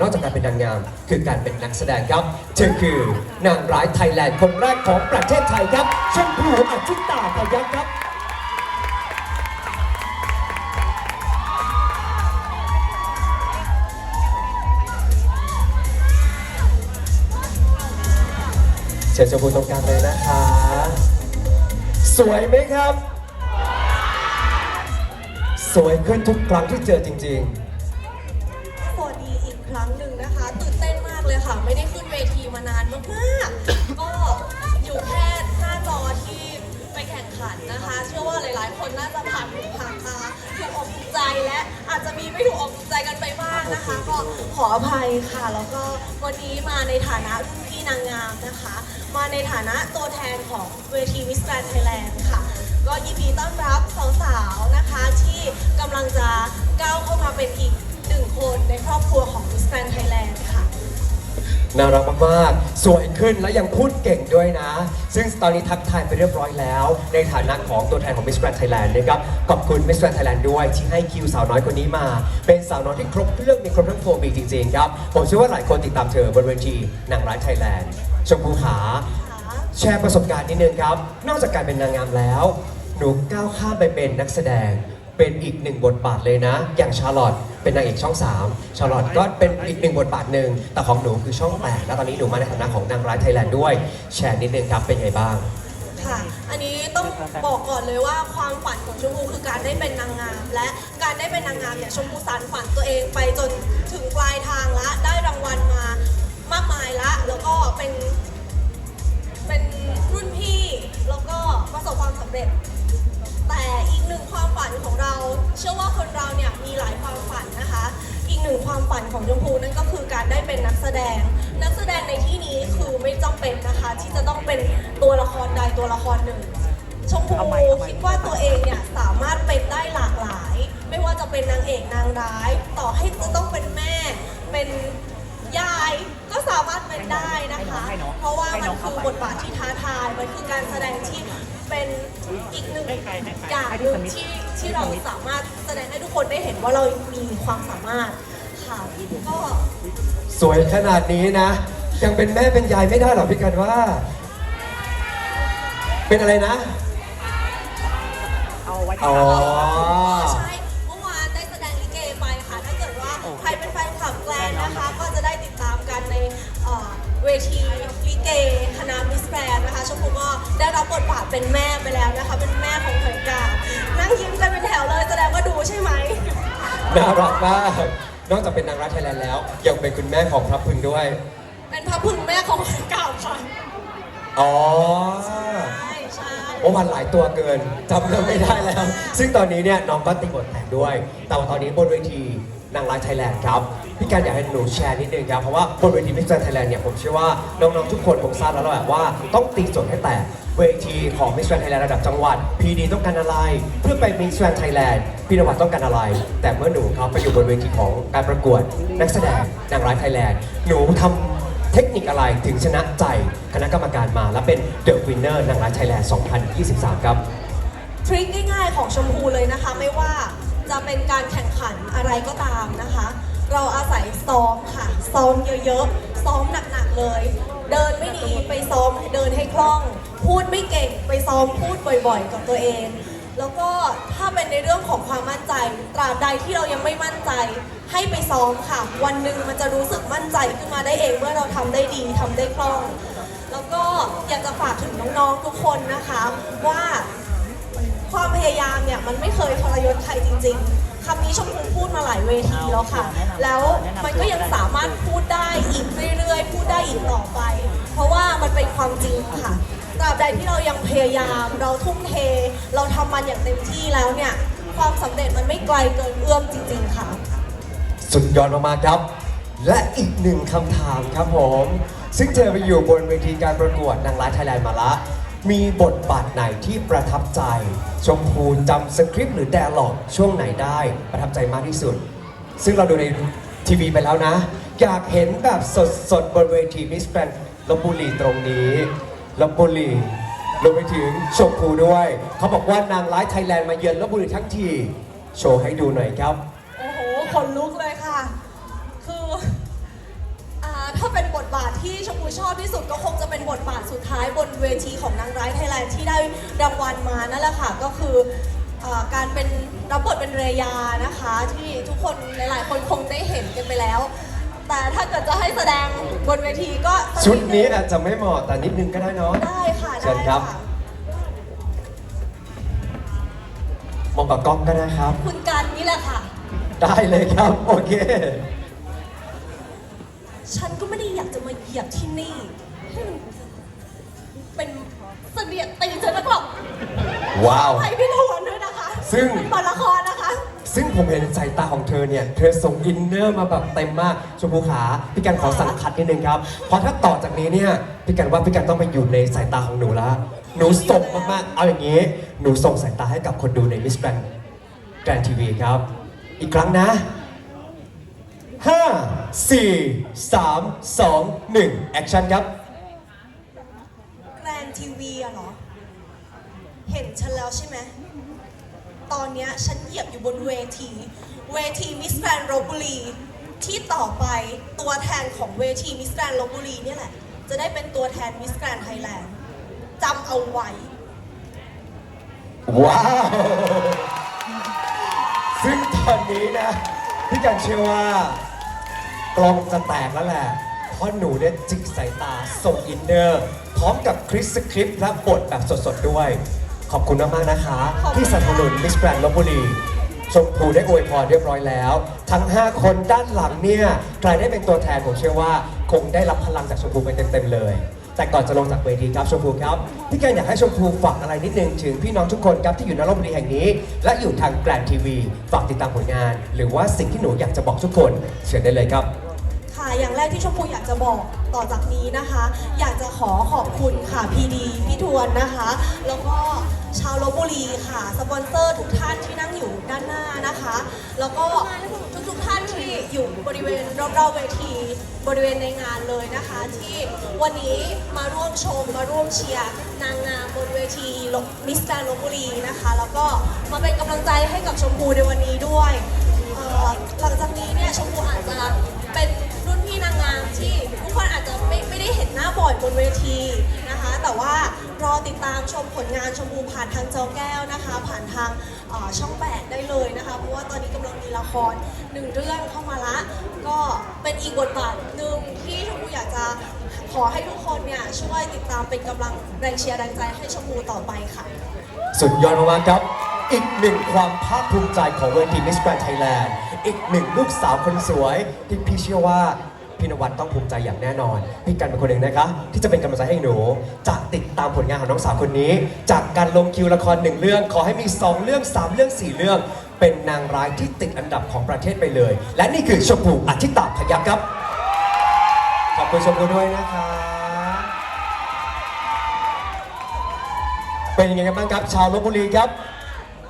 นอกจากการเป็นนางงาม คือการเป็นนักแสดงครับเธอคือนางร้ายไทยแลนด์คนแรกของประเทศไทยครับชมพูอจิตาพยัคฆ์ครับเชิญชมพูตรงกลางเลยนะคะ สวยไหมครับ สวยขึ้นทุกครั้งที่เจอจริงสวัสดีอีก ครั้งหนึ่งนะคะตื่นเต้นมากเลยค่ะ ไม่ได้ขึ้นเวทีมานานมากๆก็อยู่แค่หน้าจอที่ไปแข่งขันนะคะ เชื่อว่าหลายๆ คนน่าจะผ่านหูผ่านตาถูกอกถูกใจและอาจจะมีไม่ถูกอกถูกใจกันไปบ้างนะคะ ก็ขออภัยค่ะ แล้วก็วันนี้มาในฐานะรุ่นพี่นางงามนะคะ มาในฐานะตัวแทนของเวทีมิสแกรนไทยแลนด์ค่ะก็ยินดีต้อนรับสาวๆนะคะที่กำลังจะก้าวเข้ามาเป็นอีก นึ่งคนในครอบครัวของ Miss Grand Thailand ค่ะ น่ารักมากๆ สวยขึ้นและยังพูดเก่งด้วยนะ ซึ่งตอนนี้ทักทายไปเรียบร้อยแล้ว ในฐานะของตัวแทนของ Miss Grand Thailand นะครับ ขอบคุณ Miss Grand Thailand ด้วยที่ให้คิวสาวน้อยคนนี้มา เป็นสาวน้อยที่ครบเครื่องมีครบทั้งโฟมีจริงๆครับ ผมเชื่อว่าหลายคนติดตามเธอบนเวทีนางร้ายไทยแลนด์ชมพูขาแชร์ประสบการณ์นิดนึงครับ นอกจากการเป็นนางงามแล้ว หนูก้าวข้ามไปเป็นนักแสดงเป็นอีกหนึ่งบทบาทเลยนะ อย่างชาร์ลอต เป็นนางเอกช่อง 3ชาร์ลอตก็เป็นอีกหนึ่งบทบาทหนึ่งแต่ของหนูคือช่อง 8 แล้วตอนนี้หนูมาในฐานะของนางร้ายไทยแลนด์ด้วย แชร์นิดนึงครับเป็นไงบ้าง ค่ะ อันนี้ต้องบอกก่อนเลยว่าความฝันของชมพูคือการได้เป็นนางงาม และการได้เป็นนางงามเนี่ยชมพูสานฝันตัวเองไปจนถึงปลายทางละได้รางวัลมามากมายละ แล้วก็เป็นเป็นรุ่นพี่แล้วก็ประสบความสำเร็จ แต่อีกหนึ่งความฝันของเรา เชื่อว่าคน ฝันของชมพูนั่นก็คือการได้เป็นนักแสดง นักแสดงในที่นี้คือไม่จำเป็นนะคะ ที่จะต้องเป็นตัวละครใดตัวละครหนึ่งชมพูคิดว่าตัวเองเนี่ยสามารถเป็นได้หลากหลาย ไม่ว่าจะเป็นนางเอกนางร้าย ต่อให้จะต้องเป็นแม่ เป็นยายก็สามารถเป็นได้นะคะ เพราะว่ามันคือบทบาทที่ท้าทายมันคือการแสดงที่เป็นอีกหนึ่งอย่างหนึ่งที่ที่เราสามารถแสดงให้ทุกคนได้เห็นว่าเรามีความสามารถ ค่ะก็สวยขนาดนี้นะ ยังเป็นแม่เป็นยายไม่ได้หรอพี่กันว่า เป็นอะไรนะ เอาไว้อ๋ที่อหลังใช่เมื่อวานได้แสดงลิเกไปค่ะ ถ้าเกิดว่าใครเป็นแฟนคลับแกลนนะคะ ก็จะได้ติดตามกันในเอ่อเวทีลิเกคณะมิสแกรนนะคะชมพูก็ได้รับบทบาทเป็นแม่ไปแล้วนะคะ เป็นแม่ของเผยกานั่งยิ้มกันเป็นแถวเลยแสดงว่าดูใช่ไหม น่ารักมาก นอกจากเป็นนางร้ายไทยแลนด์แล้ว ยังเป็นคุณแม่ของพระพึงด้วย เป็นพระพึ่งแม่ของเผยกาค่ะอ๋อ ใช่ใช่โอ้วันหลายตัวเกินจำเรื่องไม่ได้แล้ว ซึ่งตอนนี้เนี่ยน้องก็ตีบทแตกด้วย แต่ว่าตอนนี้บนเวที นางร้ายไทยแลนด์ครับพี่การอยากให้หนูแชร์นิดนึงครับเพราะว่าบนเวทีมิสแกรนไทยแลนด์เนี่ยผมเชื่อว่าน้องๆทุกคนผมทราบแล้วแหละว่าต้องตีโจทย์ให้แตกเวทีของมิสแกรนไทยแลนด์ระดับจังหวัดพีดีต้องการอะไร เพื่อไปมิสแกรนไทยแลนด์พี่นวัดต้องการอะไร แต่เมื่อหนูครับไปอยู่บนเวทีของการประกวด นักแสดงนางร้ายไทยแลนด์หนูทำเทคนิคอะไรถึงชนะใจคณะกรรมการมา และเป็นเดอะวินเนอร์นางร้ายไทยแลนด์ 2023 ครับทริคง่ายๆของชมพูเลยนะคะ ไม่ว่า เป็นการแข่งขันอะไรก็ตามนะคะ เราอาศัยซ้อมค่ะ ซ้อมเยอะๆ ซ้อมหนักๆเลย เดินไม่ดีไปซ้อมเดินให้คล่อง พูดไม่เก่งไปซ้อมพูดบ่อยๆ กับตัวเอง แล้วก็ถ้าเป็นในเรื่องของความมั่นใจ ตราบใดที่เรายังไม่มั่นใจ ให้ไปซ้อมค่ะ วันหนึ่งมันจะรู้สึกมั่นใจขึ้นมาได้เองเมื่อเราทำได้ดีทำได้คล่อง แล้วก็อยากจะฝากถึงน้องๆทุกคนนะคะว่า ความพยายามเนี่ยมันไม่เคยทรยศใครจริง ๆคำนี้ชมพูพูดมาหลายเวทีแล้วค่ะ แล้วมันก็ยังสามารถพูดได้อีกเรื่อยๆ พูดได้อีกต่อไป เพราะว่ามันเป็นความจริงค่ะตราบใดที่เรายังพยายาม เราทุ่มเท เราทำมันอย่างเต็มที่แล้วเนี่ย ความสำเร็จมันไม่ไกลเกินเอื้อมจริง ๆ ค่ะ สุดยอดมากๆครับ และอีกหนึ่งคำถามครับผม ซึ่งเธอไปอยู่บนเวทีการประกวดนางร้ายไทยแลนด์มาละ มีบทบาทไหนที่ประทับใจ ชมพูจำสคริปต์หรือแดร์ล็อกช่วงไหนได้ประทับใจมากที่สุด ซึ่งเราดูในทีวีไปแล้วนะ อยากเห็นแบบสดๆบนเวทีมิสแกรนลบบุรีตรงนี้ลบบุรีรวมไปถึงชมพูด้วย เขาบอกว่านางร้ายไทยแลนด์มาเยือนลบบุรีทั้งที โชว์ให้ดูหน่อยครับ โอ้โหขนลุก ที่ชมพูชอบที่สุดก็คงจะเป็นบทบาทสุดท้ายบนเวทีของนางร้ายไทยแลนด์ที่ได้รางวัลมานั่นแหละค่ะก็คือเอ่อการเป็นรับบทเป็นเรยานะคะ ที่ทุกคนหลายๆ คนคงได้เห็นกันไปแล้ว แต่ถ้าเกิดจะให้แสดงบนเวทีก็สักชุดดงนี้อาจจะไม่เหมาะแต่นิดนึงก็ได้เนาะได้ค่ะเชิได้ญครับค่ะมองกับกล้องก็ได้ครับ คุณกันนี่แหละค่ะ ได้เลยครับ โอเค ฉันก็ไม่ได้อยากจะมาเหยียบที่นี่ให้มันเป็นเสนียดตีฉันนักหรอกว้าวให้พี่ทวนด้วยนะคะซึ่ง เป็นบทละครนะคะ ซึ่งผมเห็นสายตาของเธอเนี่ย เธอส่งอินเนอร์มาแบบเต็มมาก ชมพูขา พี่กันขอสั่งคัดนิดนึงครับ เพราะถ้าต่อจากนี้เนี่ย พี่กันว่าพี่กันต้องไปอยู่ในสายตาของหนูแล้วหนูส่งมากๆ เอาอย่างนี้ หนูส่งสายตาให้กับคนดูในมิสแกรนแกรนทีวีครับ อีกครั้งนะ 5 4 3 2 1 แอคชั่นครับ แกรนทีวีอะเหรอ เห็นฉันแล้วใช่ไหม ตอนเนี้ยฉันเหยียบอยู่บนเวที เวทีมิสแกรนลบบุรี ที่ต่อไปตัวแทนของเวทีมิสแกรนลบบุรีเนี่ยแหละ จะได้เป็นตัวแทนมิสแกรนไทยแลนด์จำเอาไว้ ว้าว ซึ่งตอนนี้นะ พี่กันเชื่อว่า กล้องจะแตกแล้วแหละ เพราะหนูเนี่ยจิกสายตาส่งอินเนอร์ พร้อมกับคริสสคริปต์และบทแบบสดๆด้วย ขอบคุณมากๆนะคะขอบคุณที่สนับสนุนมิสแกรนลบบุรีชมพูได้อวยพรเรียบร้อยแล้ว ทั้ง 5 คนด้านหลังเนี่ยใครได้เป็นตัวแทนผมเชื่อว่า คงได้รับพลังจากชมพูไปเต็มๆเลย แต่ก่อนจะลงจากเวทีครับชมพูครับพี่แกนอยากให้ชมพูฝากอะไรนิดนึงถึงพี่น้องทุกคนครับที่อยู่ในลบบุรีแห่งนี้ และอยู่ทางแกรนทีวีฝากติดตามผลงาน หรือว่าสิ่งที่หนูอยากจะบอกทุกคนเชิญได้เลยครับค่ะ อย่างแรกที่ชมพูอยากจะบอกต่อจากนี้นะคะ อยากจะขอขอบคุณค่ะพีดีพี่ทวนนะคะ แล้วก็ชาวลบบุรีค่ะ สปอนเซอร์ทุกท่านที่นั่งอยู่ด้านหน้านะคะ แล้วก็ทุกๆท่านที่อยู่บริเวณรอบๆเวทีบริเวณในงานเลยนะคะ ที่วันนี้มาร่วมชมมาร่วมเชียร์นางงามบนเวทีมิสแกรนลบบุรีนะคะ แล้วก็มาเป็นกำลังใจให้กับชมพูในวันนี้ด้วยหลังจากนี้เนี่ยชมพูอาจจะ ที่ทุกคนอาจจะไม่ไม่ได้เห็นหน้าบ่อยบนเวทีนะคะ แต่ว่ารอติดตามชมผลงานชมพูผ่านทางจอแก้วนะคะ ผ่านทางช่องแปดได้เลยนะคะ เพราะว่าตอนนี้กำลังมีละครหนึ่งเรื่องเข้ามาละ ก็เป็นอีกบทบาทหนึ่งที่ชมพูอยากจะขอให้ทุกคนเนี่ยช่วยติดตามเป็นกำลังแรงเชียร์แรงใจให้ชมพูต่อไปค่ะ สุดยอดมากครับ อีกหนึ่งความภาคภูมิใจของเวทีมิสแกรนไทยแลนด์อีกหนึ่งลูกสาวคนสวยที่พี่เชื่อว่า พี่นวัดต้องภูมิใจอย่างแน่นอน พี่กันเป็นคนหนึ่งนะคะที่จะเป็นกำลังใจให้หนูจะติดตามผลงานของน้องสาวคนนี้ จากการลงคิวละครหนึ่งเรื่อง ขอให้มี 2 เรื่อง 3 เรื่อง 4 เรื่อง เป็นนางร้ายที่ติดอันดับของประเทศไปเลย และนี่คือชมพูอาทิตตาพยักครับ ขอบคุณชมพูด้วยนะคะ เป็นยังไงกันบ้างครับ ชาวลบบุรีครับ